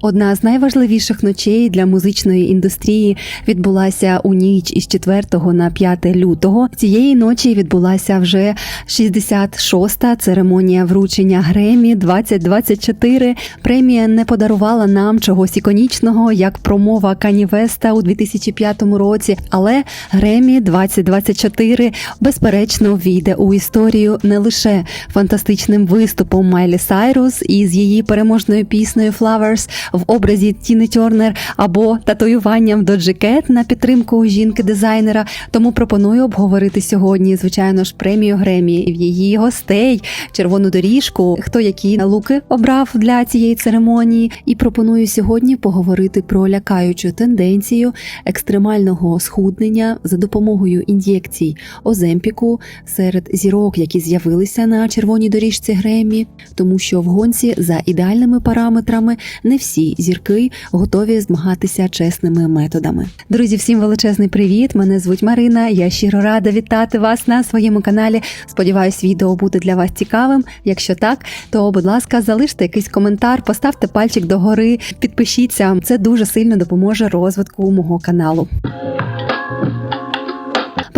Одна з найважливіших ночей для музичної індустрії відбулася у ніч із 4 на 5 лютого. Цієї ночі відбулася вже 66-та церемонія вручення Гремі 2024. Премія не подарувала нам чогось іконічного, як промова Кані Веста у 2005 році. Але Гремі 2024 безперечно війде у історію не лише фантастичним виступом Майлі Сайрус із її переможною піснею Flowers в образі Тіни Тьорнер або татуюванням Доджі Кет на підтримку жінки-дизайнера. Тому пропоную обговорити сьогодні, звичайно ж, премію Гремі в її гостей, червону доріжку, хто які луки обрав для цієї церемонії. І пропоную сьогодні поговорити про лякаючу тенденцію екстремального схуднення за допомогою ін'єкцій Оземпіку серед зірок, які з'явилися на червоній доріжці Гремі, тому що в гонці за ідеальними параметрами не всі зірки готові змагатися чесними методами. Друзі, всім величезний привіт! Мене звуть Марина. Я щиро рада вітати вас на своєму каналі. Сподіваюсь, відео буде для вас цікавим. Якщо так, то будь ласка, залиште якийсь коментар, поставте пальчик догори, підпишіться. Це дуже сильно допоможе розвитку мого каналу.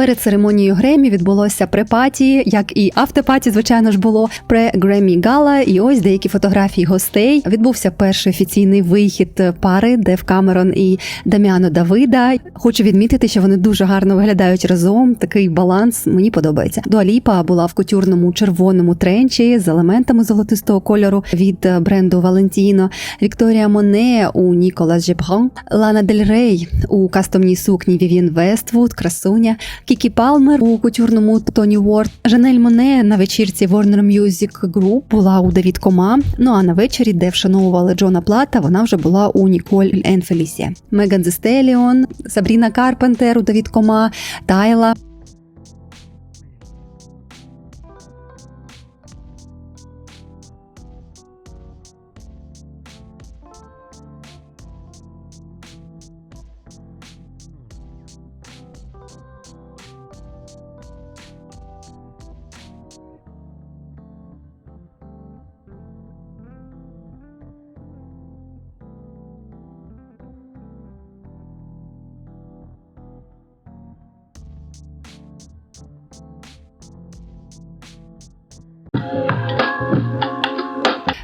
Перед церемонією Гремі відбулося препаті, як і автопаті, звичайно ж було пре Гремі Гала. І ось деякі фотографії гостей. Відбувся перший офіційний вихід пари Дев Камерон і Даміано Давида. Хочу відмітити, що вони дуже гарно виглядають разом. Такий баланс мені подобається. Дуаліпа була в кутюрному червоному тренчі з елементами золотистого кольору від бренду Валентіно. Вікторія Моне у Нікола Жебран, Лана Дель Рей у кастомній сукні Вівін Вествуд, красуня. Кікі Палмер у кутюрному Тоні Уорд, Жанель Моне на вечірці Warner Music Group була у Давід Кома. Ну а на вечорі, де вшановували Джона Плата, вона вже була у Ніколь Енфелісі. Меган Зестеліон, Сабріна Карпентер у Давід Кома, Тайла.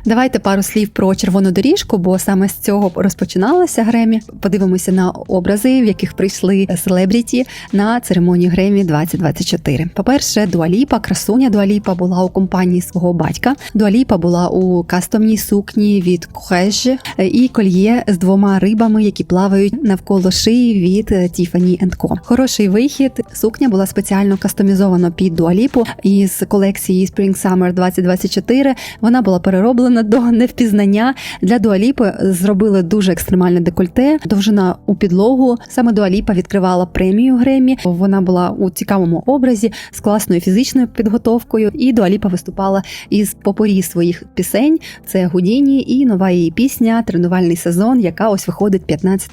Давайте пару слів про червону доріжку, бо саме з цього розпочиналося Гремі. Подивимося на образи, в яких прийшли селебріті на церемонію Гремі 2024. По-перше, Дуаліпа, красуня Дуаліпа була у компанії свого батька. Дуаліпа була у кастомній сукні від Кухеж і кольє з двома рибами, які плавають навколо шиї від Tiffany Co. Хороший вихід. Сукня була спеціально кастомізована під Дуаліпу із колекції Spring Summer 2024. Вона була перероблена до невпізнання для Дуаліпи зробили дуже екстремальне декольте, довжина у підлогу. Саме Дуаліпа відкривала премію Гремі. Вона була у цікавому образі з класною фізичною підготовкою. І Дуаліпа виступала із попорі своїх пісень. Це Гудіні і нова її пісня Тренувальний сезон, яка ось виходить 15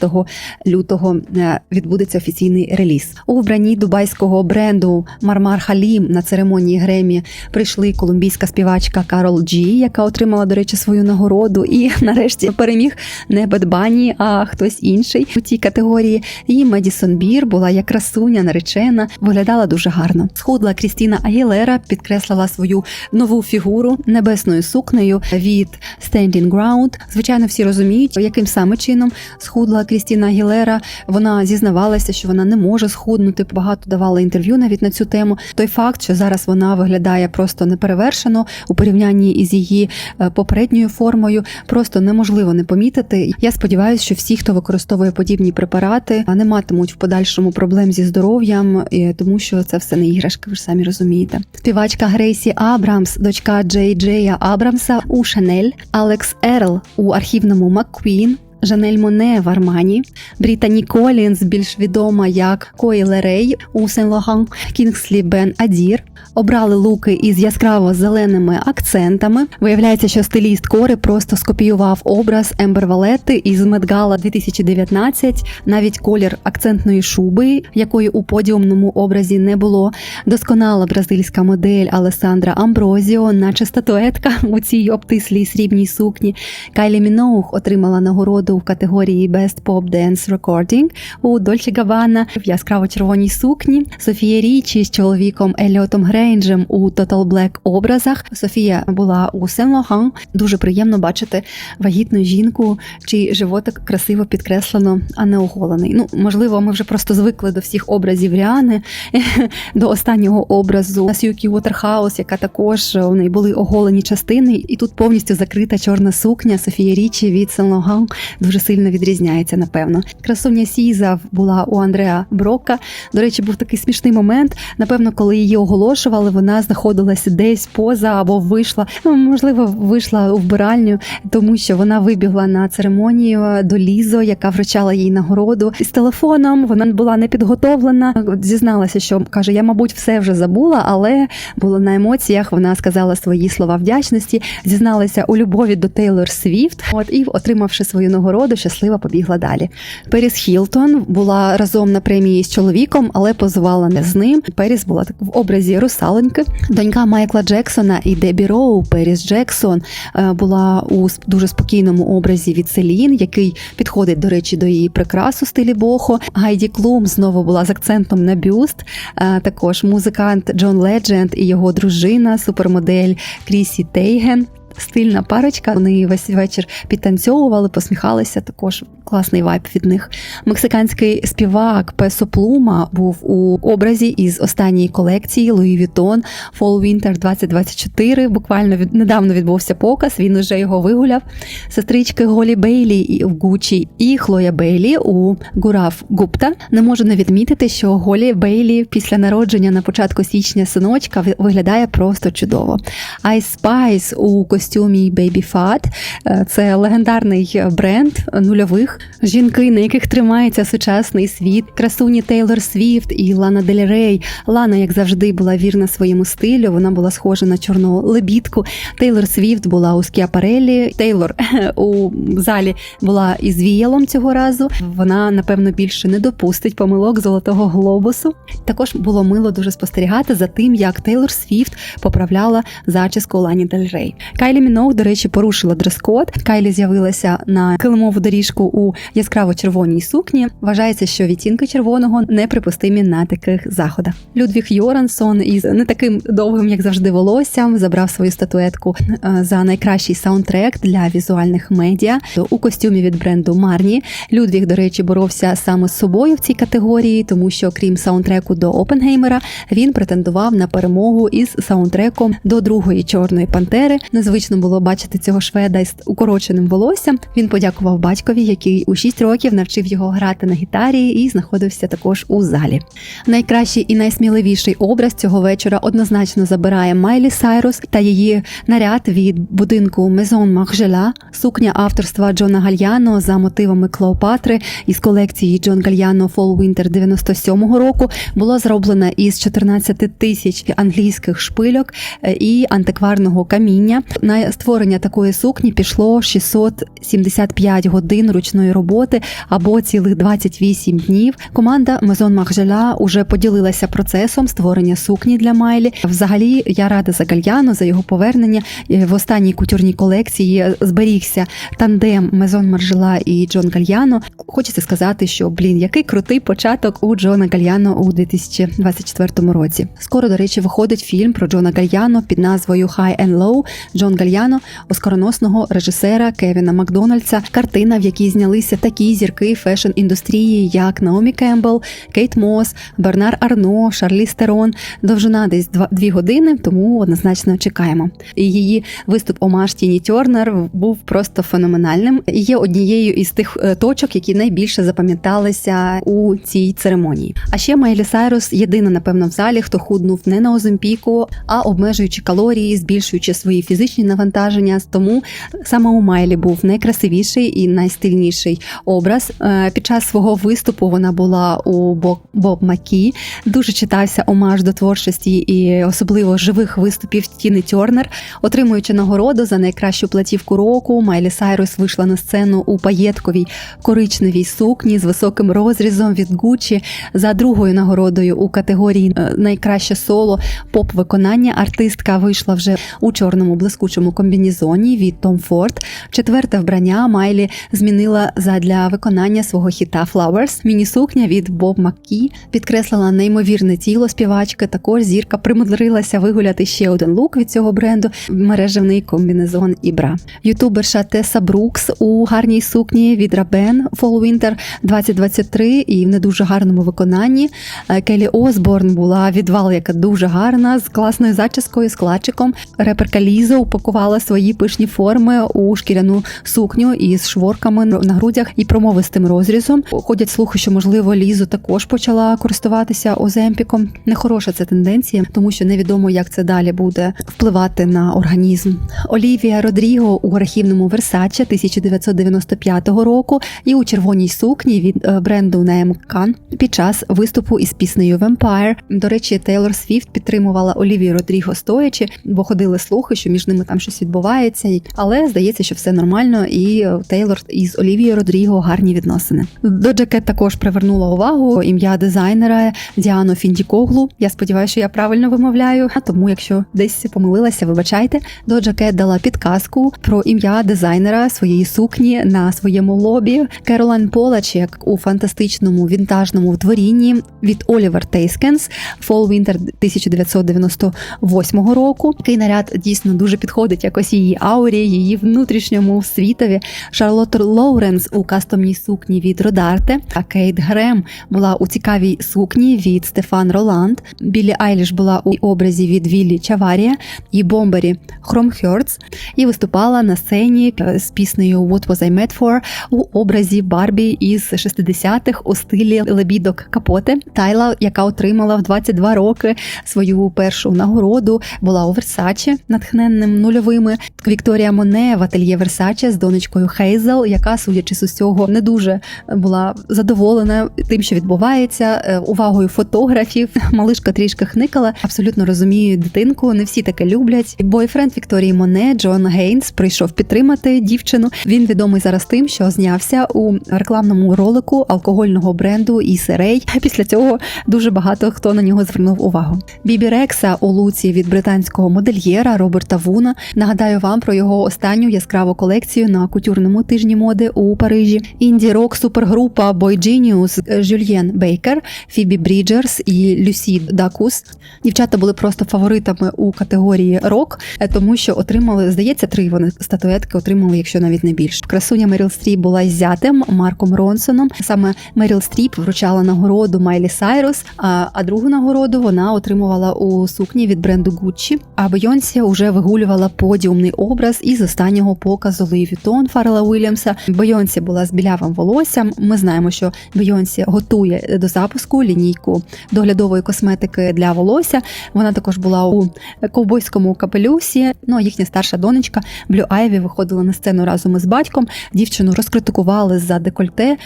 лютого. е, Відбудеться офіційний реліз. У вбранні дубайського бренду Мармар Халім на церемонії Гремі прийшли колумбійська співачка Карол Джі, яка отримала до речі, свою нагороду, і нарешті переміг не Бед Банні, а хтось інший у цій категорії. І Медісон Бір була як красуня, наречена, виглядала дуже гарно. Схудла Крістіна Агілера підкреслила свою нову фігуру небесною сукнею від Standing Ground. Звичайно, всі розуміють, яким саме чином схудла Крістіна Агілера. Вона зізнавалася, що вона не може схуднути. Багато давала інтерв'ю навіть на цю тему. Той факт, що зараз вона виглядає просто неперевершено у порівнянні із її е, попередньою формою, просто неможливо не помітити. Я сподіваюся, що всі, хто використовує подібні препарати, не матимуть в подальшому проблем зі здоров'ям, тому що це все не іграшки, ви ж самі розумієте. Співачка Грейсі Абрамс, дочка Джей Джея Абрамса у Шанель, Алекс Ерл у архівному Макквін. Жанель Моне в Армані, Брітані Колінз, більш відома як Кої Лерей у Сен Логан, Кінгслі Бен Адір. Обрали луки із яскраво зеленими акцентами. Виявляється, що стиліст Кори просто скопіював образ Ембер Валетти із Медгала 2019, навіть колір акцентної шуби, якої у подіумному образі не було. Досконала бразильська модель Алесандра Амброзіо, наче статуетка у цій обтислій срібній сукні. Кайлі Міноух отримала нагороду в категорії Best Pop Dance Recording у Дольче Габана в яскраво червоній сукні. Софія Річі з чоловіком Еліотом Грейнджем у Total Black образах. Софія була у Сен Лохан. Дуже приємно бачити вагітну жінку, чий животик красиво підкреслено, а не оголений. Ну можливо, ми вже просто звикли до всіх образів Ріани, до останнього образу Сюкі Уотерхаус, яка також у неї були оголені частини, і тут повністю закрита чорна сукня Софія Річі від Сен Логан дуже сильно відрізняється, напевно. Красуня Сіза була у Андреа Брока. До речі, був такий смішний момент. Напевно, коли її оголошували, вона знаходилася десь поза або вийшла. Ну можливо, вийшла у вбиральню, тому що вона вибігла на церемонію до Лізо, яка вручала їй нагороду з телефоном. Вона була не підготовлена. Зізналася, що каже: Я, мабуть, все вже забула, але було на емоціях. Вона сказала свої слова вдячності, зізналася у любові до Тейлор Свіфт. От і, отримавши свою нагороду, щаслива побігла далі. Періс Хілтон була разом на премії з чоловіком, але позувала не з ним. Періс була так в образі русаленьки. Донька Майкла Джексона і Дебі Роу, Періс Джексон, е, була у дуже спокійному образі від Селін, який підходить, до речі, до її прикрас у стилі бохо. Гайді Клум знову була з акцентом на бюст. Е, також музикант Джон Ледженд і його дружина, супермодель Крісі Тейген. Стильна парочка. Вони весь вечір підтанцьовували, посміхалися. Також класний вайб від них. Мексиканський співак Песо Плума був у образі із останньої колекції Louis Vuitton Fall Winter 2024. Буквально від недавно відбувся показ. Він уже його вигуляв. Сестрички Голі Бейлі в Гучі і Хлоя Бейлі у Гураф Гупта. Не можу не відмітити, що Голі Бейлі після народження на початку січня синочка виглядає просто чудово. Ice Spice у костюмі Baby Fat. Е, Це легендарний бренд нульових жінки, на яких тримається сучасний світ. Красуні Тейлор Свіфт і Лана Дель Рей. Лана, як завжди, була вірна своєму стилю. Вона була схожа на чорну лебідку. Тейлор Свіфт була у Скіапарелі. Тейлор у залі була із віялом цього разу. Вона, напевно, більше не допустить помилок золотого глобусу. Також було мило дуже спостерігати за тим, як Тейлор Свіфт поправляла зачіску Лані Дель Рей. Кайлі Міноуг, до речі, порушила дрес-код. Кайлі з'явилася на килимову доріжку у яскраво червоній сукні. Вважається, що відтінки червоного неприпустимі на таких заходах. Людвіг Йорансон із не таким довгим, як завжди, волоссям забрав свою статуетку е, за найкращий саундтрек для візуальних медіа у костюмі від бренду Марні. Людвіг, до речі, боровся саме з собою в цій категорії, тому що крім саундтреку до Опенгеймера, він претендував на перемогу із саундтреком до другої чорної пантери. Незвично було бачити цього шведа із укороченим волоссям. Він подякував батькові, який у 6 років навчив його грати на гітарі і знаходився також у залі. Найкращий і найсміливіший образ цього вечора однозначно забирає Майлі Сайрус та її наряд від будинку Мезон Махжела, сукня авторства Джона Гальяно за мотивами Клеопатри із колекції Джон Гальяно Fall Winter 97-го року було зроблено із 14 тисяч англійських шпильок е, і антикварного каміння. На створення такої сукні пішло 675 годин ручної роботи або цілих 28 днів. Команда Мезон Махжеля уже поділилася процесом створення сукні для Майлі. Взагалі, я рада за Гальяно за його повернення в останній кутюрній колекції. Зберігся тандем Мезон Маржела і Джон Гальяно. Хочеться сказати, що блін, який крутий початок у Джона Гальяно у 2024 році. Скоро, до речі, виходить фільм про Джона Гальяно під назвою High and Low. Джон Гальяно, оскароносного режисера Кевіна Макдональдса, картина, в якій знялися такі зірки фешн-індустрії, як Наомі Кембл, Кейт Мос, Бернар Арно, Шарлі Стерон. Довжина десь два дві години, тому однозначно чекаємо. Її виступ Омаш Тіні Тьорнер був просто феноменальним. Є однією із тих е, точок, які найбільше запам'яталися у цій церемонії. А ще Майлі Сайрус єдина, напевно, в залі, хто худнув не на Озимпіку, а обмежуючи калорії, збільшуючи свої фізичні навантаження. Тому саме у Майлі був найкрасивіший і найстильніший образ. Е, Під час свого виступу вона була у Боб, Макі. Дуже читався омаж до творчості і особливо живих виступів Тіни Тьорнер. Отримуючи нагороду за найкращу платівку року, Майлі Сайрус вийшла на сцену у паєтковій коричневій сукні з високим розрізом від Гуччі. За другою нагородою у категорії е, найкраще соло поп-виконання артистка вийшла вже у чорному блискучому комбінізоні від Tom Ford. Четверте вбрання Майлі змінила задля виконання свого хіта Flowers. Міні-сукня від Боб Маккі підкреслила неймовірне тіло співачки. Також зірка примудрилася вигуляти ще один лук від цього бренду мережевний комбінезон і бра. Ютуберша Теса Брукс у гарній сукні від Рабен Fall Winter 2023 і в не дуже гарному виконанні. Е, Келі Осборн була відвал, яка дуже гарна, з класною зачіскою, з клатчиком. Реперка Ліза упакувала свої пишні форми у шкіряну сукню із шворками на грудях і промовистим розрізом. Ходять слухи, що можливо Лізу також почала користуватися оземпіком. Нехороша це тенденція, тому що невідомо, як це далі буде впливати на організм. Олівія Родріго у архівному Версаче 1995 року і у червоній сукні від е, бренду Name Can під час виступу із піснею Vampire. До речі, Тейлор Свіфт підтримувала Олівію Родріго стоячи, бо ходили слухи, що між ними там щось відбувається. Але здається, що все нормально, і Тейлор із Олівією Родріго гарні відносини. До Джакет також привернула увагу ім'я дизайнера Діану Фіндікоглу. Я сподіваюся, що я правильно вимовляю. А тому, якщо десь помилилася, вибачайте. До Джакет дала підказку про ім'я дизайнера своєї сукні на своєму лобі. Керолайн Полачек у фантастичному вінтажному творінні від Олівер Тейскенс Fall Winter 1998 року. Такий наряд дійсно дуже підходить якось її аурі, її внутрішньому світові. Шарлотт Лоуренс у кастомній сукні від Родарте, а Кейт Грем була у цікавій сукні від Стефан Роланд. Білі Айліш була у образі від Віллі Чаварія і бомбері Хром Хьорц і виступала на сцені з піснею What Was I Made For у образі Барбі із 60-х у стилі лебідок Капоте. Тайла, яка отримала в 22 роки свою першу нагороду, була у Версачі натхненним нульовими. Вікторія Моне в ательє Версаче з донечкою Хейзел, яка, судячи з усього, не дуже була задоволена тим, що відбувається, е, увагою фотографів. Малишка трішки хникала. Абсолютно розумію дитинку. Не всі таке люблять. Бойфренд Вікторії Моне Джон Гейнс прийшов підтримати дівчину. Він відомий зараз тим, що знявся у рекламному ролику алкогольного бренду Ісерей. Після цього дуже багато хто на нього звернув увагу. Бібі Рекса у луці від британського модельєра Роберта Вуна. Нагадаю вам про його останню яскраву колекцію на кутюрному тижні моди у Парижі. Інді рок супергрупа Boy Genius Жюльєн Бейкер, Фібі Бріджерс і Люсі Дакус. Дівчата були просто фаворитами у категорії рок, е, тому що отримали, здається, три вони статуетки отримали, якщо навіть не більше. Красуня Меріл Стріп була зятем Марком Ронсоном. Саме Меріл Стріп вручала нагороду Майлі Сайрус, а, а другу нагороду вона отримувала у сукні від бренду Gucci. А Бейонсі вже вигулювала подіумний образ із останнього показу Луї Вітон Фаррела Уільямса. Бейонсі була з білявим волоссям. Ми знаємо, що Бейонсі готує до запуску лінійку доглядової косметики для волосся. Вона також була у ковбойському капелюсі. Ну а їхня старша донечка Блю Айві виходила на сцену разом із батьком. Дівчину розкритикували за декольте,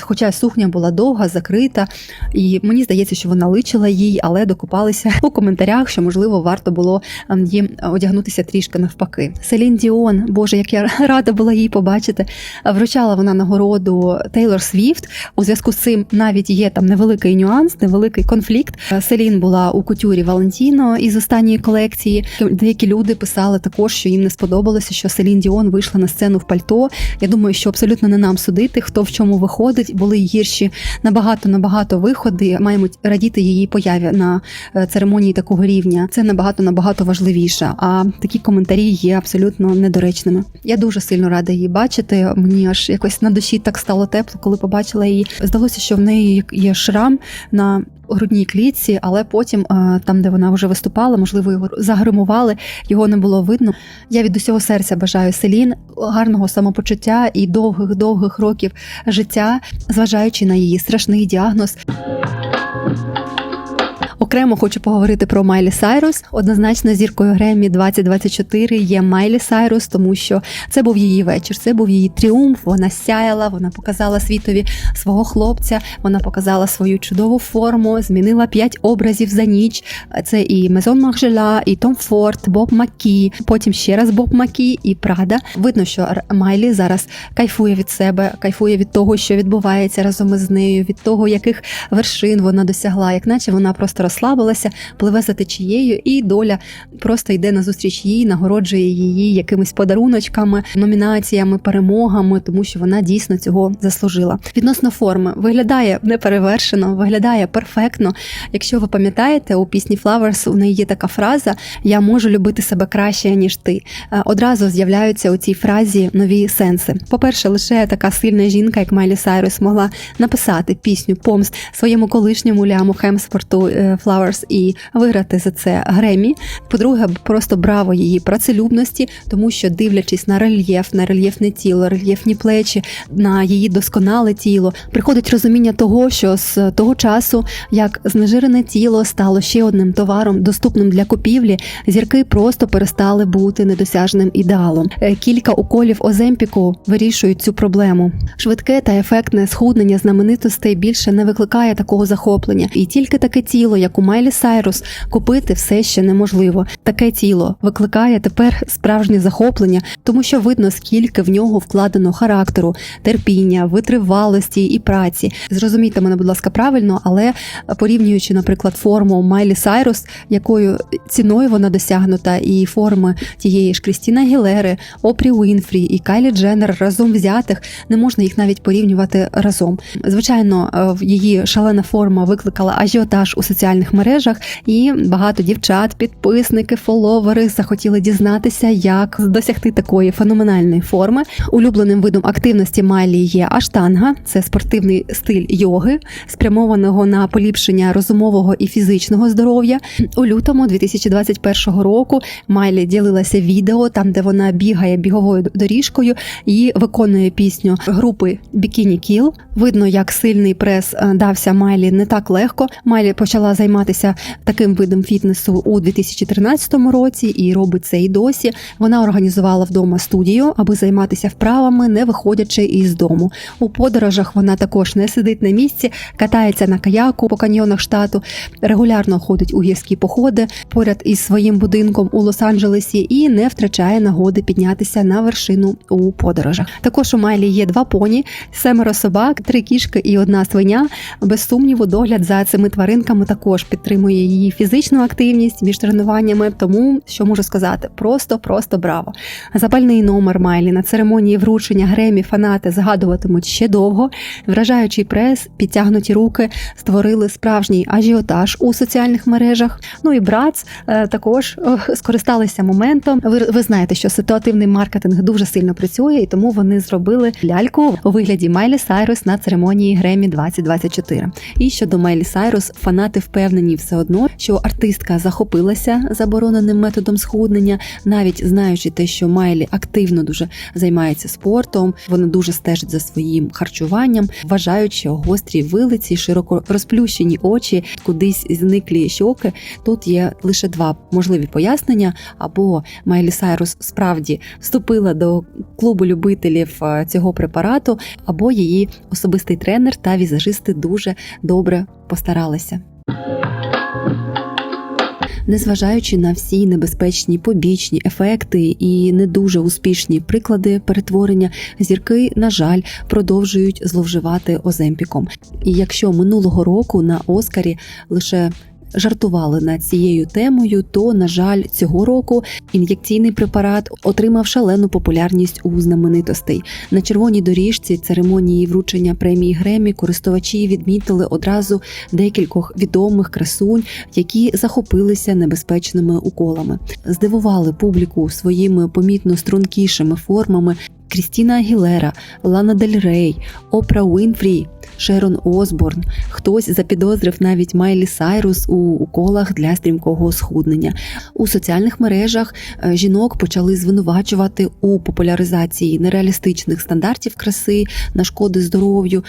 хоча сукня була довга, закрита. І мені здається, що вона личила їй, але докупалися у коментарях, що можливо варто було ем, їм одягнутися трішки навпаки. Селін Діон, боже, як я рада була її побачити. Вручала вона нагороду Тейлор Свіфт. У зв'язку з цим навіть є там невеликий нюанс, невеликий конфлікт. Селін була у кутюрі Валентіно із останньої колекції. Деякі люди писали також, що їм не сподобалося, що Селін Діон вийшла на сцену в пальто. Я думаю, що абсолютно не нам судити, хто в чому виходить. Були гірші набагато набагато виходи. Маємо радіти її появі на е, церемонії такого рівня. Це набагато набагато важливіше. А такі коментарі є абсолютно недоречними. Я дуже сильно рада її бачити. Мені аж якось на душі так стало тепло, коли побачила її. Здалося, що в неї є шрам на грудній клітці, але потім, е, там, де вона вже виступала, можливо, його загримували, його не було видно. Я від усього серця бажаю Селін гарного самопочуття і довгих довгих років життя, зважаючи на її страшний діагноз. Окремо хочу поговорити про Майлі Сайрус. Однозначно, зіркою Гремі 2024 є Майлі Сайрус, тому що це був її вечір, це був її тріумф. Вона сяяла, вона показала світові свого хлопця, вона показала свою чудову форму, змінила п'ять образів за ніч. Це і Мезон Маржела, і Том Форд, Боб Макі, потім ще раз Боб Макі і Прада. Видно, що Майлі зараз кайфує від себе, кайфує від того, що відбувається разом із нею, від того, яких вершин вона досягла, як наче вона просто розслабилася, пливе за течією, і доля просто йде на зустріч їй, нагороджує її якимись подаруночками, номінаціями, перемогами, тому що вона дійсно цього заслужила. Відносно форми виглядає неперевершено, виглядає перфектно. Якщо ви пам'ятаєте, у пісні Flowers у неї є така фраза: Я можу любити себе краще ніж ти. Е, Одразу з'являються у цій фразі нові сенси. По-перше, лише така сильна жінка, як Майлі Сайрус, могла написати пісню помст своєму колишньому Ліаму Хемсфорту е, Flowers і виграти за це Гремі. По-друге, просто браво її працелюбності, тому що дивлячись на рельєф, на рельєфне тіло, рельєфні плечі, на її досконале тіло, приходить розуміння того, що з того часу, як знежирене тіло стало ще одним товаром, доступним для купівлі, зірки просто перестали бути недосяжним ідеалом. Е, Кілька уколів Оземпіку вирішують цю проблему. Швидке та ефектне схуднення знаменитостей більше не викликає такого захоплення, і тільки таке тіло, як у Майлі Сайрус, купити все ще неможливо. Таке тіло викликає тепер справжнє захоплення, тому що видно, скільки в нього вкладено характеру, терпіння, витривалості і праці. Зрозумійте мене, будь ласка, правильно, але порівнюючи, наприклад, форму Майлі Сайрус, якою ціною вона досягнута, і форми тієї ж Крістіна Гілери, Опрі Уінфрі і Кайлі Дженнер разом взятих, не можна їх навіть порівнювати разом. Звичайно, е, її шалена форма викликала ажіотаж у соціальних мережах, і багато дівчат, підписники, фоловери захотіли дізнатися, як досягти такої феноменальної форми. Улюбленим видом активності Майлі є аштанга, це спортивний стиль йоги, спрямованого на поліпшення розумового і фізичного здоров'я. У лютому 2021 року Майлі ділилася відео там, де вона бігає біговою доріжкою і виконує пісню групи Bikini Kill. Видно, як сильний прес е, дався Майлі не так легко. Майлі почала займатися таким видом фітнесу у 2013 році і робить це і досі. Вона організувала вдома студію, аби займатися вправами, не виходячи із дому. У подорожах вона також не сидить на місці, катається на каяку по каньйонах штату, регулярно ходить у гірські походи поряд із своїм будинком у Лос-Анджелесі і не втрачає нагоди піднятися на вершину у подорожах. Також у Майлі є два поні, семеро собак, три кішки і одна свиня. Без сумніву, догляд за цими тваринками також підтримує її фізичну активність між тренуваннями. Тому що можу сказати, просто просто браво. Запальний номер Майлі на церемонії вручення Гремі фанати згадуватимуть ще довго. Вражаючий прес, підтягнуті руки створили справжній ажіотаж у соціальних мережах. Ну і Брац е, також е, скористалися моментом. Ви, ви знаєте, що ситуативний маркетинг дуже сильно працює, і тому вони зробили ляльку у вигляді Майлі Сайрус на церемонії Гремі 2024. І щодо Майлі Сайрус, фанати впевнені все одно, що артистка захопилася забороненим методом схуднення, навіть знаючи те, що Майлі активно дуже займається спортом, вона дуже стежить за своїм харчуванням, вважають, що гострі вилиці, широко розплющені очі, кудись зниклі щоки. Тут є лише два можливі пояснення: або Майлі Сайрус справді вступила до клубу любителів е, цього препарату, або її особистий тренер та візажисти дуже добре постаралися. Незважаючи на всі небезпечні побічні ефекти і не дуже успішні приклади перетворення, зірки, на жаль, продовжують зловживати оземпіком. І якщо минулого року на Оскарі лише жартували над цією темою, то на жаль, цього року ін'єкційний препарат отримав шалену популярність у знаменитостей. На червоній доріжці церемонії вручення премії Гремі користувачі відмітили одразу декількох відомих красунь, які захопилися небезпечними уколами, здивували публіку своїми помітно стрункішими формами. Крістіна Агілера, Лана Дель Рей, Опра Уінфрі, Шерон Осборн. Хтось запідозрив навіть Майлі Сайрус у уколах для стрімкого схуднення. У соціальних мережах е, жінок почали звинувачувати у популяризації нереалістичних стандартів краси на шкоди здоров'ю.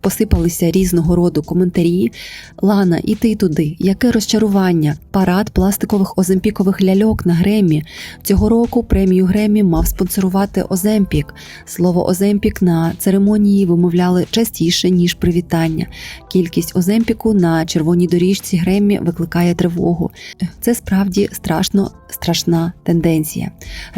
Посипалися різного роду коментарі. Лана, і ти туди. Яке розчарування? Парад пластикових оземпікових ляльок на Гремі. Цього року премію Гремі мав спонсорувати Оземпік. Слово Оземпік на церемонії вимовляли частіше ніж привітання. Кількість Оземпіку на червоній доріжці Греммі викликає тривогу. Це справді страшно страшна тенденція.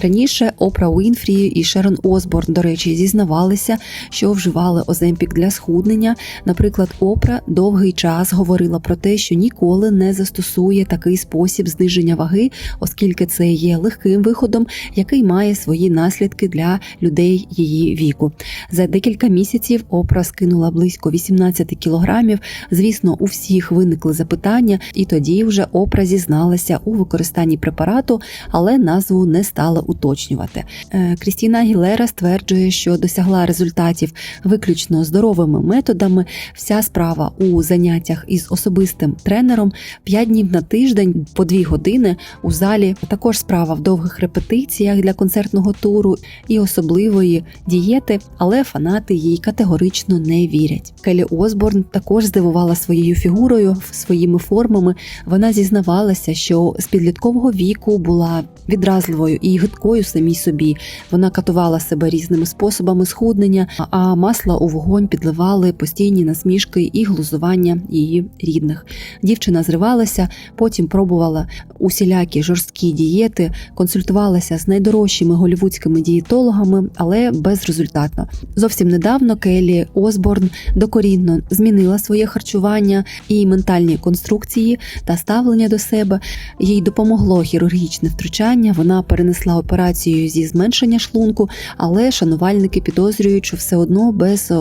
Раніше Опра Уінфрі і Шерон Осборн, до речі, зізнавалися, що вживали Оземпік для схуднення. Наприклад, Опра довгий час говорила про те, що ніколи не застосує такий спосіб зниження ваги, оскільки це є легким виходом, який має свої наслідки для людей її віку. За декілька місяців Опра скинула близько 18 кілограмів. Звісно, у всіх виникли запитання, і тоді вже Опра зізналася у використанні препарату, але назву не стала уточнювати. Е, Крістіна Гілера стверджує, що досягла результатів виключно здоровими методами. Вся справа у заняттях із особистим тренером 5 днів на тиждень по 2 години у залі. Також справа в довгих репетиціях для концертного туру і особливої дієти, але фанати їй категорично не вірять. Келі Осборн також здивувала своєю фігурою, своїми формами. Вона зізнавалася, що з підліткового віку була відразливою і гидкою самій собі. Вона катувала себе різними способами схуднення, а масла у вогонь підливали постійні насмішки і глузування її рідних. Дівчина зривалася, потім пробувала усілякі жорсткі дієти, консультувалася з найдорожчими голівудськими дієтологами, але безрезультатно. Зовсім недавно Келі Осборн докорінно змінила своє харчування і ментальні конструкції та ставлення до себе. Їй допомогло хірургічне втручання. Вона перенесла операцію зі зменшення шлунку, але шанувальники підозрюють, що все одно без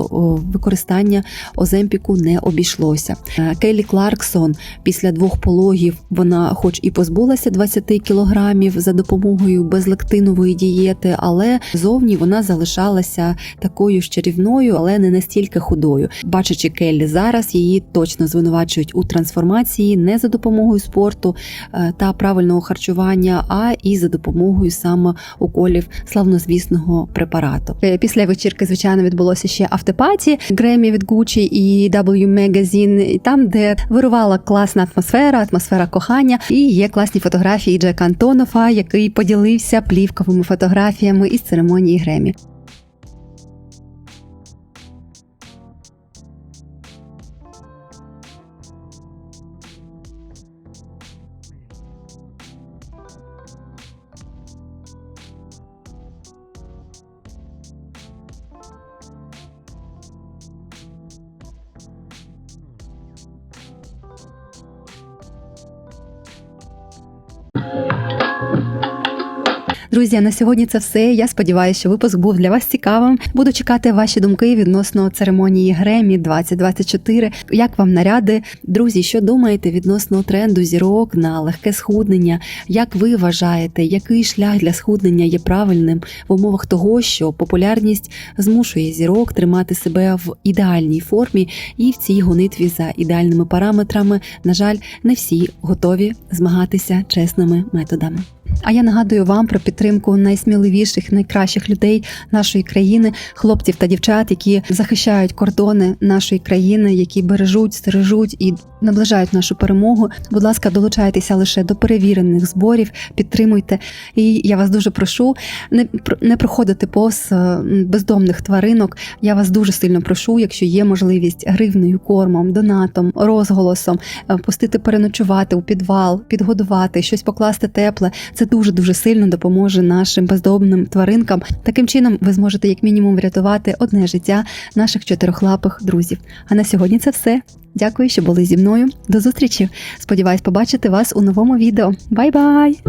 використання оземпіку не обійшлося. Е, Келі Кларксон після двох пологів вона, хоч і позбулася 20 кілограмів за допомогою безлектинової дієти, але зовні вона залишалася такою ж чарівною, але не настільки худою. Бачачи Келлі зараз, її точно звинувачують у трансформації не за допомогою спорту е, та правильного харчування, а і за допомогою саме уколів славнозвісного препарату. Е, Після вечірки, звичайно, відбулося ще автопаті Гремі від Гучі і W Magazine, там, де вирувала класна атмосфера, атмосфера кохання, і є класні фотографії Джека Антонова, який поділився плівковими фотографіями із церемонії Гремі. Друзі, на сьогодні це все. Я сподіваюся, що випуск був для вас цікавим. Буду чекати ваші думки відносно церемонії Гремі 2024. Як вам наряди? Друзі, що думаєте відносно тренду зірок на легке схуднення? Як ви вважаєте, який шлях для схуднення є правильним в умовах того, що популярність змушує зірок тримати себе в ідеальній формі, і в цій гонитві за ідеальними параметрами, на жаль, не всі готові змагатися чесними методами. А я нагадую вам про підтримку найсміливіших, найкращих людей нашої країни, хлопців та дівчат, які захищають кордони нашої країни, які бережуть, стережуть і наближають нашу перемогу. Будь ласка, долучайтеся лише до перевірених зборів, підтримуйте. І я вас дуже прошу не не проходити повз е, бездомних тваринок. Я вас дуже сильно прошу, якщо є можливість гривною, кормом, донатом, розголосом, е, пустити переночувати у підвал, підгодувати, щось покласти тепле. Це дуже дуже сильно допоможе нашим бездомним тваринкам. Таким чином, ви зможете як мінімум врятувати одне життя наших чотирьохлапих друзів. А на сьогодні це все. Дякую, що були зі мною. До зустрічі! Сподіваюсь побачити вас у новому відео. Бай-бай!